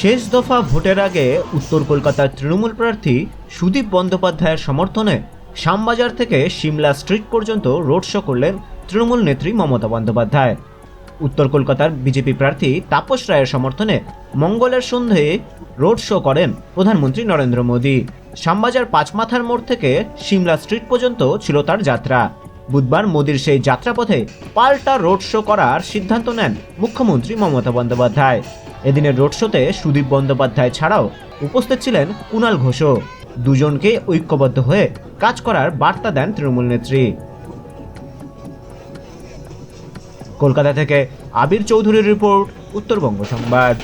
শেষ দফা ভোটের আগে উত্তর কলকাতার তৃণমূল প্রার্থী সুদীপ বন্দ্যোপাধ্যায়ের সমর্থনে শ্যামবাজার থেকে সিমলা স্ট্রিট পর্যন্ত রোড শো করলেন তৃণমূল নেত্রী মমতা বন্দ্যোপাধ্যায়। উত্তর কলকাতার বিজেপি প্রার্থী তাপস রায়ের সমর্থনে মঙ্গলের সন্ধ্যে রোড শো করেন প্রধানমন্ত্রী নরেন্দ্র মোদী। শ্যামবাজার পাঁচমাথার মোড় থেকে সিমলা স্ট্রিট পর্যন্ত ছিল তার যাত্রা। বুধবার মোদীর সেই যাত্রাপথে পাল্টা রোড শো করার সিদ্ধান্ত নেন মুখ্যমন্ত্রী মমতা বন্দ্যোপাধ্যায়। এদিনের রোড শোতে সুদীপ বন্দ্যোপাধ্যায় ছাড়াও উপস্থিত ছিলেন কুনাল ঘোষও। দুজনকে ঐক্যবদ্ধ হয়ে কাজ করার বার্তা দেন তৃণমূল নেত্রী। কলকাতা থেকে আবির চৌধুরীর রিপোর্ট, উত্তরবঙ্গ সংবাদ।